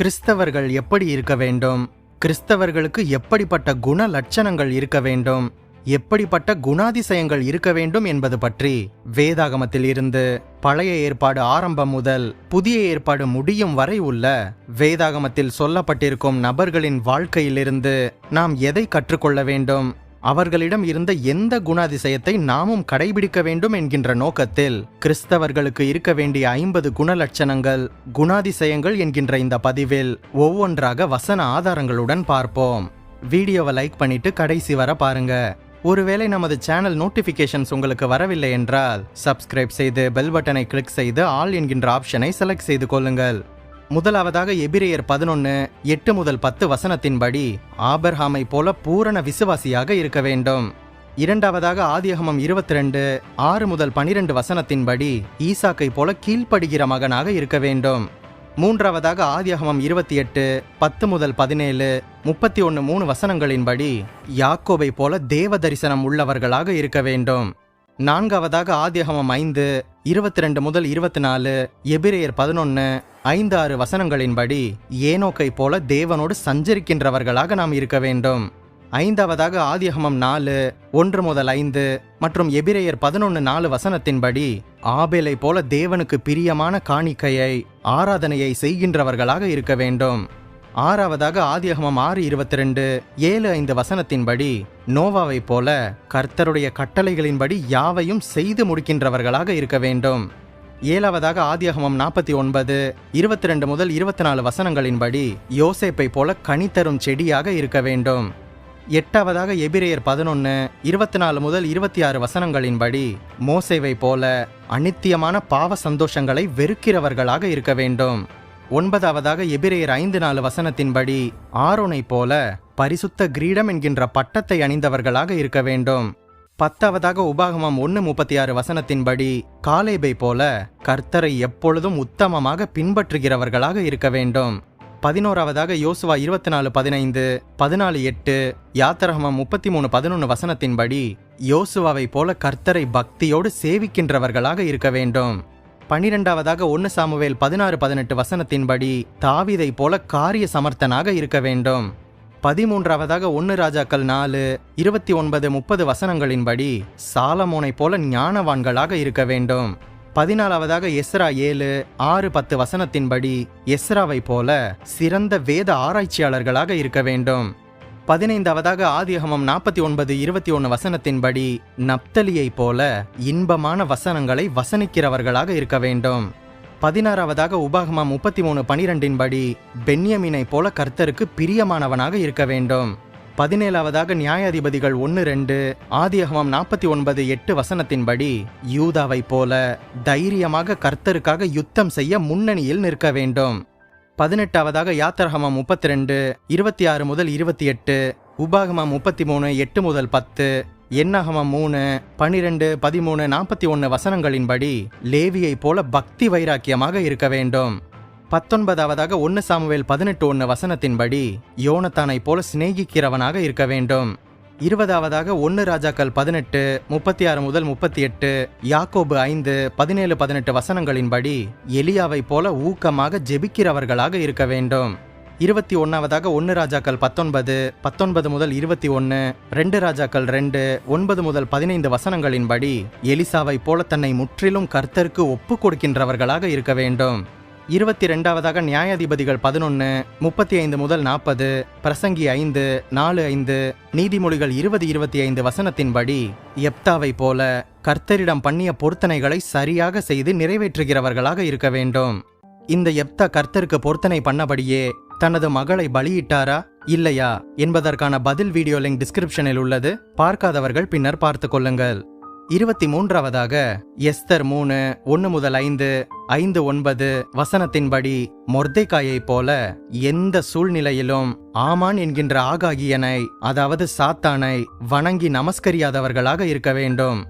கிறிஸ்தவர்கள் எப்படி இருக்க வேண்டும்? கிறிஸ்தவர்களுக்கு எப்படிப்பட்ட குண லட்சணங்கள் இருக்க வேண்டும்? எப்படிப்பட்ட குணாதிசயங்கள் இருக்க வேண்டும் என்பது பற்றி வேதாகமத்தில் இருந்து பழைய ஏற்பாடு ஆரம்பம் முதல் புதிய ஏற்பாடு முடியும் வரை உள்ள வேதாகமத்தில் சொல்லப்பட்டிருக்கும் நபர்களின் வாழ்க்கையிலிருந்து நாம் எதை கற்றுக்கொள்ள வேண்டும்? அவர்களிடம் இருந்த எந்த குணாதிசயத்தை நாமும் கடைபிடிக்க வேண்டும் என்கின்ற நோக்கத்தில் கிறிஸ்தவர்களுக்கு இருக்க வேண்டிய ஐம்பது குணலட்சணங்கள் குணாதிசயங்கள் என்கின்ற இந்த பதிவில் ஒவ்வொன்றாக வசன ஆதாரங்களுடன் பார்ப்போம். வீடியோவை லைக் பண்ணிட்டு கடைசி வர பாருங்க. ஒருவேளை நமது சேனல் நோட்டிபிகேஷன்ஸ் உங்களுக்கு வரவில்லை என்றால் சப்ஸ்கிரைப் செய்து பெல் பட்டனை கிளிக் செய்து ஆல் என்கின்ற ஆப்ஷனை செலக்ட் செய்து கொள்ளுங்கள். முதலாவதாக எபிரேயர் பதினொன்று எட்டு முதல் பத்து வசனத்தின்படி ஆபர்ஹாமை போல பூரண விசுவாசியாக இருக்க வேண்டும். இரண்டாவதாக ஆதியகமம் இருபத்தி ரெண்டு ஆறு முதல் பனிரெண்டு வசனத்தின்படி ஈசாக்கை போல கீழ்ப்படுகிற மகனாக இருக்க வேண்டும். மூன்றாவதாக ஆதியகமம் இருபத்தி எட்டு பத்து முதல் பதினேழு முப்பத்தி ஒன்று மூணு வசனங்களின்படி யாக்கோபை போல தேவ தரிசனம் உள்ளவர்களாக இருக்க வேண்டும். நான்காவதாக ஆதியகமம் ஐந்து இருபத்தி ரெண்டு முதல் இருபத்தி நாலு எபிரேயர் பதினொன்று ஐந்து ஆறு வசனங்களின்படி ஏனோக்கை போல தேவனோடு சஞ்சரிக்கின்றவர்களாக நாம் இருக்க வேண்டும். ஐந்தாவதாக ஆதியகமம் நாலு ஒன்று முதல் ஐந்து மற்றும் எபிரேயர் பதினொன்று நாலு வசனத்தின்படி ஆபேலை போல தேவனுக்கு பிரியமான காணிக்கையை ஆராதனையை செய்கின்றவர்களாக இருக்க வேண்டும். ஆறாவதாக ஆதியகமம் ஆறு இருபத்தி ரெண்டு ஏழு ஐந்து வசனத்தின்படி நோவாவைப் போல கர்த்தருடைய கட்டளைகளின்படி யாவையும் செய்து முடிக்கின்றவர்களாக இருக்க வேண்டும். ஏழாவதாக ஆதியகமம் நாற்பத்தி ஒன்பது இருபத்தி ரெண்டு முதல் இருபத்தி நாலு வசனங்களின்படி யோசேப்பை போல கனித்தரும் செடியாக இருக்க வேண்டும். எட்டாவதாக எபிரேயர் பதினொன்று இருபத்தி நாலு முதல் இருபத்தி ஆறு வசனங்களின்படி மோசேவை போல அனித்தியமான பாவ சந்தோஷங்களை வெறுக்கிறவர்களாக இருக்க வேண்டும். ஒன்பதாவதாக எபிரேயர் ஐந்து நாலு வசனத்தின்படி ஆரோனை போல பரிசுத்த கிரீடம் என்கின்ற பட்டத்தை அணிந்தவர்களாக இருக்க வேண்டும். பத்தாவதாக உபாகமம் ஒன்று முப்பத்தி ஆறு வசனத்தின்படி காலேபை போல கர்த்தரை எப்பொழுதும் உத்தமமாக பின்பற்றுகிறவர்களாக இருக்க வேண்டும். பதினோராவதாக யோசுவா இருபத்தி நாலு பதினைந்து பதினாலு எட்டு யாத்திரகமம் முப்பத்தி மூணு பதினொன்று வசனத்தின்படி யோசுவாவை போல கர்த்தரை பக்தியோடு சேவிக்கின்றவர்களாக இருக்க வேண்டும். பனிரெண்டாவதாக ஒன்று சாமுவேல் பதினாறு பதினெட்டு வசனத்தின்படி தாவிதை போல காரிய சமர்த்தனாக இருக்க வேண்டும். பதிமூன்றாவதாக ஒன்று ராஜாக்கள் நாலு இருபத்தி ஒன்பது முப்பது வசனங்களின்படி சாலமோனை போல ஞானவான்களாக இருக்க வேண்டும். பதினாலாவதாக எஸ்ரா ஏழு ஆறு பத்து வசனத்தின்படி எஸ்ராவை போல சிறந்த வேத ஆராய்ச்சியாளர்களாக இருக்க வேண்டும். பதினைந்தாவதாக ஆதியகமம் நாற்பத்தி ஒன்பது இருபத்தி ஒன்று வசனத்தின்படி நப்தலியைப் போல இன்பமான வசனங்களை வசனிக்கிறவர்களாக இருக்க வேண்டும். பதினாறாவதாக உபாகமம் முப்பத்தி மூணு பனிரெண்டின்படி பென்யமினை போல கர்த்தருக்கு பிரியமானவனாக இருக்க வேண்டும். பதினேழாவதாக நியாயாதிபதிகள் ஒன்று ரெண்டு ஆதியகமம் நாற்பத்தி ஒன்பது எட்டு வசனத்தின்படி யூதாவைப் போல தைரியமாக கர்த்தருக்காக யுத்தம் செய்ய முன்னணியில் நிற்க வேண்டும். பதினெட்டாவதாக யாத்திரகமம் முப்பத்தி ரெண்டு இருபத்தி ஆறு முதல் இருபத்தி எட்டு உபாகமம் முப்பத்தி மூணு எட்டு முதல் பத்து எண்ணகமம் மூணு பனிரெண்டு பதிமூணு நாற்பத்தி ஒன்று வசனங்களின்படி லேவியைப் போல பக்தி வைராக்கியமாக இருக்க வேண்டும். பத்தொன்பதாவதாக ஒன்று சாமுவேல் பதினெட்டு ஒன்று வசனத்தின்படி யோனத்தானைப் போல சிநேகிக்கிறவனாக இருக்க வேண்டும். இருபதாவதாக ஒன்று ராஜாக்கள் பதினெட்டு முப்பத்தி ஆறு முதல் முப்பத்தி எட்டு யாக்கோபு ஐந்து பதினேழு பதினெட்டு வசனங்களின்படி எலியாவைப் போல ஊக்கமாக ஜெபிக்கிறவர்களாக இருக்க வேண்டும். இருபத்தி ஒன்றாவதாக ஒன்று ராஜாக்கள் பத்தொன்பது பத்தொன்பது முதல் இருபத்தி ஒன்று ரெண்டு ராஜாக்கள் ரெண்டு ஒன்பது முதல் பதினைந்து வசனங்களின்படி எலிசாவைப் போல தன்னை முற்றிலும் கர்த்தருக்கு ஒப்பு கொடுக்கின்றவர்களாக இருக்க வேண்டும். இருபத்தி ரெண்டாவதாக நியாயாதிபதிகள் பதினொன்று முப்பத்தி ஐந்து முதல் நாற்பது பிரசங்கி ஐந்து நாலு ஐந்து நீதிமொழிகள் இருபது இருபத்தி ஐந்து வசனத்தின்படி எப்தாவை போல கர்த்தரிடம் பண்ணிய பொருத்தனைகளை சரியாக செய்து நிறைவேற்றுகிறவர்களாக இருக்க வேண்டும். இந்த எப்தா கர்த்தருக்கு பொருத்தனை பண்ணபடியே தனது மகளை பலியிட்டாரா இல்லையா என்பதற்கான பதில் வீடியோ லிங்க் டிஸ்கிரிப்ஷனில் உள்ளது. பார்க்காதவர்கள் பின்னர் பார்த்து கொள்ளுங்கள். இருபத்தி மூன்றாவதாக எஸ்தர் மூணு ஒன்று முதல் ஐந்து ஐந்து ஒன்பது வசனத்தின்படி மொர்தேக்காயைப் போல எந்த சூழ்நிலையிலும் ஆமான் என்கின்ற ஆகாகியனை அதாவது சாத்தானை வணங்கி நமஸ்கரியாதவர்களாக இருக்க வேண்டும்.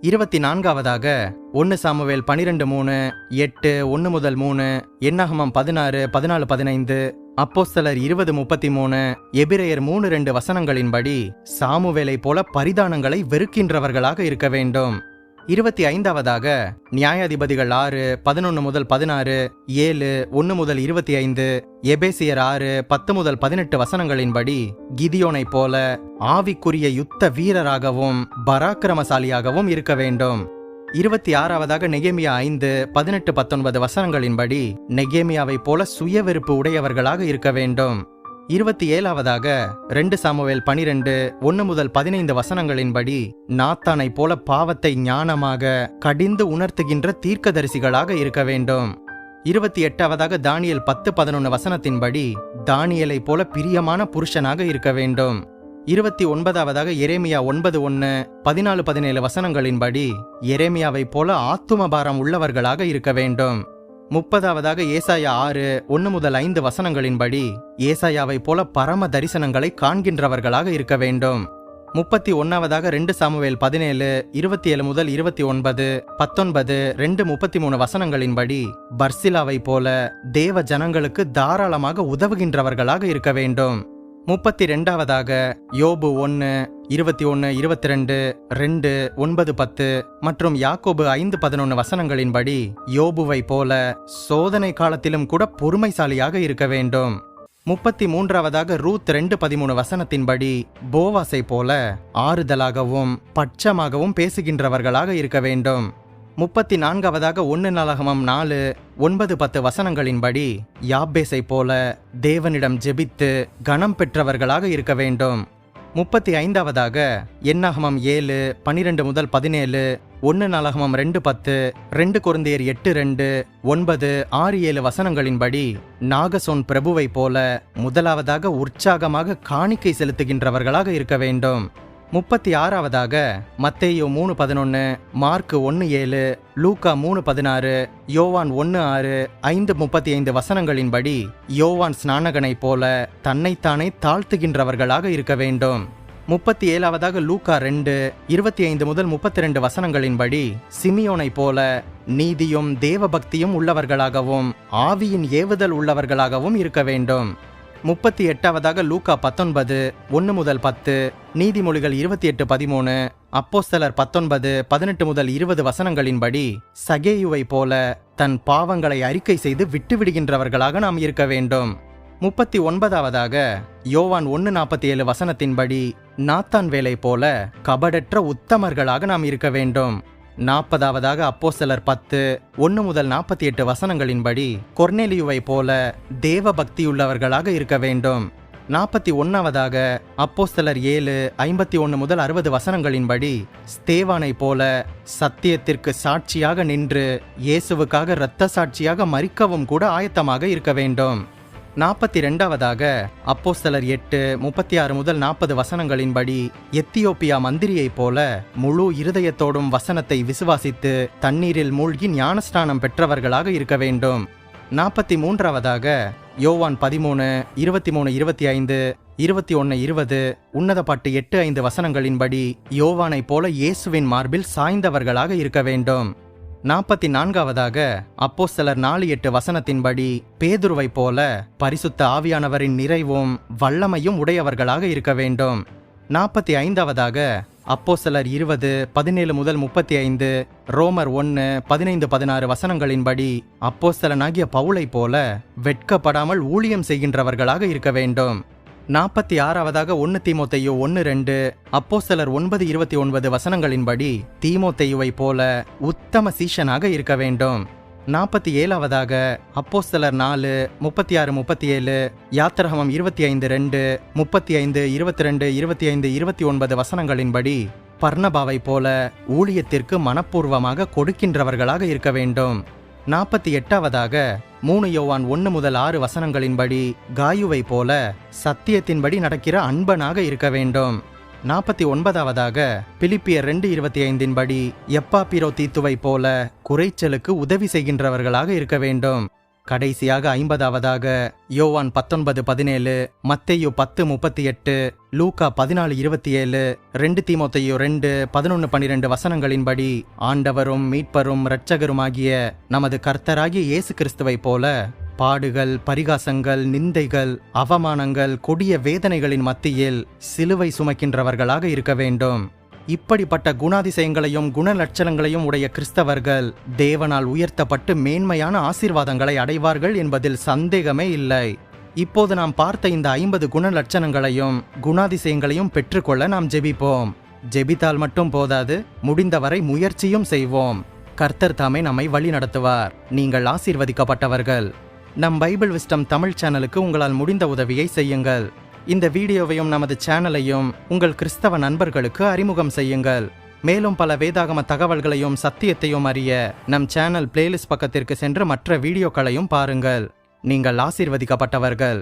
இருபத்தி நான்காவதாக ஒன்று சாமுவேல் பனிரெண்டு மூணு எட்டு ஒன்று முதல் மூணு எண்ணகமம் பதினாறு பதினாலு பதினைந்து அப்போஸ்தலர் இருபது முப்பத்தி மூணு எபிரேயர் மூணு ரெண்டு வசனங்களின்படி சாமுவேலை போல பரிதானங்களை வெறுக்கின்றவர்களாக இருக்க வேண்டும். இருபத்தி ஐந்தாவதாக நியாயாதிபதிகள் ஆறு பதினொன்று முதல் பதினாறு ஏழு ஒன்று முதல் இருபத்தி ஐந்து எபேசியர் ஆறு பத்து முதல் பதினெட்டு வசனங்களின்படி கிதியோனைப் போல ஆவிக்குரிய யுத்த வீரராகவும் பராக்கிரமசாலியாகவும் இருக்க வேண்டும். இருபத்தி ஆறாவதாக நெகேமியா ஐந்து பதினெட்டு பத்தொன்பது வசனங்களின்படி நெகேமியாவை போல சுயவெறுப்பு உடையவர்களாக இருக்க வேண்டும். இருபத்தி ஏழாவதாக ரெண்டு சாமுவேல் பனிரெண்டு ஒன்று முதல் பதினைந்து வசனங்களின்படி நாத்தானைப் போல பாவத்தை ஞானமாக கடிந்து உணர்த்துகின்ற தீர்க்கதரிசிகளாக இருக்க வேண்டும். இருபத்தி எட்டாவதாக தானியல் பத்து பதினொன்று வசனத்தின்படி தானியலைப் போல பிரியமான புருஷனாக இருக்க வேண்டும். இருபத்தி ஒன்பதாவதாக எரேமியா ஒன்பது ஒன்று பதினாலு பதினேழு வசனங்களின்படி எரேமியாவைப் போல ஆத்துமபாரம் உள்ளவர்களாக இருக்க வேண்டும். முப்பதாவதாக ஏசாயா ஆறு ஒன்று முதல் ஐந்து வசனங்களின்படி ஏசாயாவைப் போல பரம தரிசனங்களை காண்கின்றவர்களாக இருக்க வேண்டும். முப்பத்தி ஒன்னாவதாக ரெண்டு சாமுவேல் பதினேழு இருபத்தி ஏழு முதல் இருபத்தி ஒன்பது பத்தொன்பது ரெண்டு முப்பத்தி மூணு வசனங்களின்படி பர்சிலாவைப் போல தேவ ஜனங்களுக்கு தாராளமாக உதவுகின்றவர்களாக இருக்க வேண்டும். முப்பத்தி ரெண்டாவதாக யோபு ஒன்று இருபத்தி ஒன்று இருபத்தி ரெண்டு ரெண்டு ஒன்பது பத்து மற்றும் யாக்கோபு ஐந்து பதினொன்று வசனங்களின்படி யோபுவை போல சோதனை காலத்திலும் கூட பொறுமைசாலியாக இருக்க வேண்டும். முப்பத்தி மூன்றாவதாக ரூத் ரெண்டு பதிமூணு வசனத்தின்படி போவாசை போல ஆறுதலாகவும் பட்சமாகவும் பேசுகின்றவர்களாக இருக்க வேண்டும். முப்பத்தி நான்காவதாக ஒன்று நலகமம் நாலு ஒன்பது பத்து வசனங்களின்படி யாப்பேசை போல தேவனிடம் ஜெபித்து கணம் பெற்றவர்களாக இருக்க வேண்டும். முப்பத்தி ஐந்தாவதாக எண்ணாகமம் ஏழு பனிரெண்டு முதல் பதினேழு ஒன்று நலகமம் ரெண்டு பத்து ரெண்டு குருந்தையர் எட்டு ரெண்டு ஒன்பது ஆறு ஏழு வசனங்களின்படி நாகசோன் பிரபுவை போல முதலாவதாக உற்சாகமாக காணிக்கை செலுத்துகின்றவர்களாக இருக்க வேண்டும். முப்பத்தி ஆறாவதாக மத்தேயோ மூணு பதினொன்று மார்க்கு ஒன்று ஏழு லூக்கா மூணு பதினாறு யோவான் ஒன்று ஆறு ஐந்து முப்பத்தி ஐந்து வசனங்களின்படி யோவான் ஸ்நானகனைப் போல தன்னைத்தானே தாழ்த்துகின்றவர்களாக இருக்க வேண்டும். முப்பத்தி ஏழாவதாக லூக்கா ரெண்டு இருபத்தி ஐந்து முதல் முப்பத்தி ரெண்டு வசனங்களின்படி சிமியோனைப் போல நீதியும் தேவபக்தியும் உள்ளவர்களாகவும் ஆவியின் ஏவுதல் உள்ளவர்களாகவும் இருக்க வேண்டும். முப்பத்தி எட்டாவதாக லூக்கா பத்தொன்பது ஒன்று முதல் பத்து நீதிமொழிகள் இருபத்தி எட்டு பதிமூணு அப்போஸ்தலர் பத்தொன்பது பதினெட்டு முதல் இருபது வசனங்களின்படி சகேயுவை போல தன் பாவங்களை அறிக்கை செய்து விட்டுவிடுகின்றவர்களாக நாம் இருக்க வேண்டும். முப்பத்தி ஒன்பதாவதாக யோவான் ஒன்று நாற்பத்தி ஏழு வசனத்தின்படி நாத்தான் வேலை போல கபடற்ற உத்தமர்களாக நாம் இருக்க வேண்டும். நாற்பதாவதாக அப்போஸ்தலர் பத்து ஒன்று முதல் நாற்பத்தி எட்டு வசனங்களின்படி கொர்னேலியுவை போல தேவ பக்தியுள்ளவர்களாக இருக்க வேண்டும். நாற்பத்தி ஒன்னாவதாக சிலர் ஏழு ஐம்பத்தி ஒன்று முதல் அறுபது வசனங்களின்படி ஸ்தேவானை போல சத்தியத்திற்கு சாட்சியாக நின்று இயேசுவுக்காக இரத்த சாட்சியாக மறிக்கவும் கூட ஆயத்தமாக இருக்க வேண்டும். நாற்பத்தி ரெண்டாவதாக அப்போஸ்தலர் எட்டு முப்பத்தி ஆறு முதல் நாற்பது வசனங்களின்படி எத்தியோப்பியா மந்திரியைப் போல முழு இருதயத்தோடும் வசனத்தை விசுவாசித்து தண்ணீரில் மூழ்கி ஞானஸ்நானம் பெற்றவர்களாக இருக்க வேண்டும். நாற்பத்தி மூன்றாவதாக யோவான் பதிமூணு இருபத்தி மூணு இருபத்தி ஐந்து இருபத்தி ஒன்று இருபது உன்னத பாட்டு எட்டு ஐந்து வசனங்களின்படி யோவானைப் போல இயேசுவின் மார்பில் சாய்ந்தவர்களாக இருக்க வேண்டும். நாற்பத்தி நான்காவதாக அப்போஸ்தலர் நாலு எட்டு வசனத்தின்படி பேதுருவை போல பரிசுத்த ஆவியானவரின் நிறைவும் வல்லமையும் உடையவர்களாக இருக்க வேண்டும். நாற்பத்தி ஐந்தாவதாக அப்போஸ்தலர் இருபது பதினேழு முதல் முப்பத்தி ஐந்து ரோமர் ஒன்று பதினைந்து பதினாறு வசனங்களின்படி அப்போ சிலனாகிய பவுளை போல வெட்கப்படாமல் ஊழியம் செய்கின்றவர்களாக இருக்க வேண்டும். நாற்பத்தி ஆறாவதாக ஒன்று தீமோத்தையோ ஒன்று ரெண்டு அப்போஸ்தலர் ஒன்பது இருபத்தி ஒன்பது வசனங்களின்படி தீமோத்தையுவை போல உத்தம சீஷனாக இருக்க வேண்டும். நாற்பத்தி ஏழாவதாக அப்போஸ்தலர் நாலு முப்பத்தி ஆறு முப்பத்தி ஏழு யாத்திரகமம் இருபத்தி ஐந்து ரெண்டு முப்பத்தி ஐந்து இருபத்தி ரெண்டு இருபத்தி ஐந்து இருபத்தி ஒன்பது வசனங்களின்படி பர்ணபாவை போல ஊழியத்திற்கு மனப்பூர்வமாக கொடுக்கின்றவர்களாக இருக்க வேண்டும். நாற்பத்தி எட்டாவதாக மூணு யோவான் ஒன்று முதல் ஆறு வசனங்களின்படி காயுவை போல சத்தியத்தின்படி நடக்கிற அன்பனாக இருக்க வேண்டும். நாற்பத்தி ஒன்பதாவதாக பிலிப்பியர் ரெண்டு இருபத்தி ஐந்தின்படி எப்பா பிரோ தீத்துவை போல குறைச்சலுக்கு உதவி செய்கின்றவர்களாக இருக்க வேண்டும். கடைசியாக ஐம்பதாவதாக யோவான் பத்தொன்பது பதினேழு மத்தேயு பத்து முப்பத்தி எட்டு லூக்கா பதினாலு இருபத்தி ஏழு ரெண்டு தீமோத்தையோ ரெண்டு பதினொன்று பன்னிரெண்டு வசனங்களின்படி ஆண்டவரும் மீட்பரும் இரட்சகருமாகிய நமது கர்த்தராகிய இயேசு கிறிஸ்துவைப் போல பாடுகள் பரிகாசங்கள் நிந்தைகள் அவமானங்கள் கொடிய வேதனைகளின் மத்தியில் சிலுவை சுமக்கின்றவர்களாக இருக்க வேண்டும். இப்படிப்பட்ட குணாதிசயங்களையும் குணலட்சணங்களையும் உடைய கிறிஸ்தவர்கள் தேவனால் உயர்த்தப்பட்டு மேன்மையான ஆசீர்வாதங்களை அடைவார்கள் என்பதில் சந்தேகமே இல்லை. இப்போது நாம் பார்த்த இந்த ஐம்பது குணலட்சணங்களையும் குணாதிசயங்களையும் பெற்றுக்கொள்ள நாம் ஜெபிப்போம். ஜெபித்தால் மட்டும் போதாது முடிந்தவரை முயற்சியும் செய்வோம். கர்த்தர் தாமே நம்மை வழி நடத்துவார். நீங்கள் ஆசீர்வதிக்கப்பட்டவர்கள். நம் பைபிள் விஸ்டம் தமிழ் சேனலுக்கு உங்களால் முடிந்த உதவியை செய்யுங்கள். இந்த வீடியோவையும் நமது சேனலையும் உங்கள் கிறிஸ்தவ நண்பர்களுக்கு அறிமுகம் செய்யுங்கள். மேலும் பல வேதாகம தகவல்களையும் சத்தியத்தையும் அறிய நம் சேனல் பிளேலிஸ்ட் பக்கத்திற்கு சென்று மற்ற வீடியோக்களையும் பாருங்கள். நீங்கள் ஆசீர்வதிக்கப்பட்டவர்கள்.